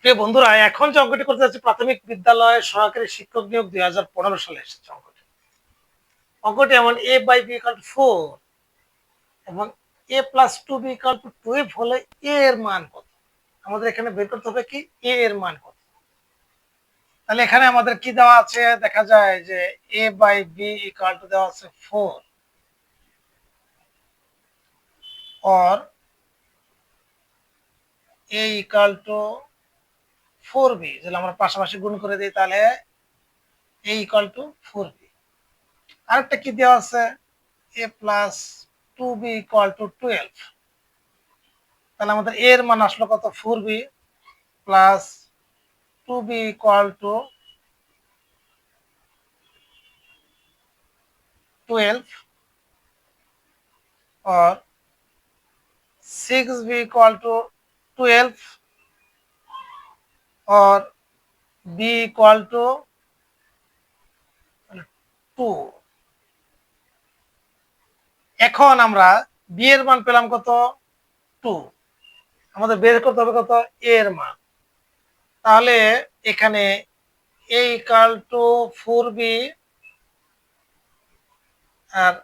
প্রিয় বন্ধুরা, এখন যে অঙ্কটি করতে যাচ্ছি, প্রাথমিক বিদ্যালয়ে সহকারী শিক্ষক নিয়োগ দুই হাজার পনেরো সালে এসেছে অঙ্কটি। অঙ্কটি এমন A by B equal to four এবং A plus two B equal to twelve হলে এ এর মান কত? আমাদের এখানে বের করতে হবে কি? এ এর মান কত? তাহলে এখানে আমাদের কি দেওয়া আছে? দেখা যায় যে A by B equal to দেওয়া আছে four or a equal to four B যদি আমরা পাশাপাশি গুণ করে দিই তাহলে a equal to four B আরেকটা কি দেওয়া আছে? A plus two B equal to twelve তাহলে আমাদের এর মান আসলো কত? Four B plus two B equal to twelve or 6b equal to 12 or b equal to 2 এখন আমরা b এর মান পেলাম কত? 2 আমাদের বের করতে হবে কত? a এর মান। তাহলে এখানে a equal to 4b আর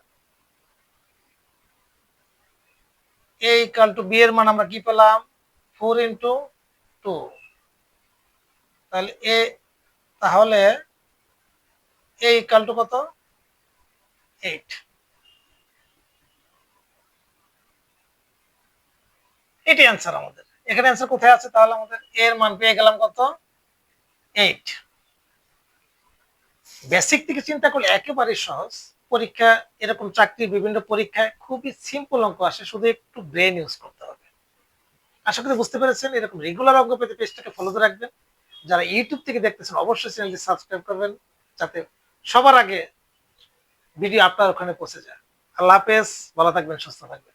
a ইকাল টু বি এর মান আমরা কি পেলাম? ফোর ইন্টু টু তাহলে এ তাহলে এ ইকাল টু কত? এইট এটি অ্যান্সার আমাদের। এখানে অ্যান্সার কোথায় আছে? তাহলে আমাদের এর মান পেয়ে গেলাম কত? এইট বেসিক থেকে চিন্তা করলে একেবারে সহজ। পরীক্ষা এরকম চাকরির বিভিন্ন পরীক্ষায় খুবই সিম্পল অঙ্ক আসে, শুধু একটু ব্রেন ইউজ করতে হবে। আশা করি বুঝতে পেরেছেন, এরকম রেগুলার অঙ্ক পেতে পেজটাকে ফলো রাখবেন। যারা ইউটিউব থেকে দেখতেছেন, অবশ্যই চ্যানেলটি সাবস্ক্রাইব করবেন, যাতে সবার আগে ভিডিও আপনার ওখানে পৌঁছে যায়। আল্লাহ হাফেজ, ভালো থাকবেন, সুস্থ থাকবেন।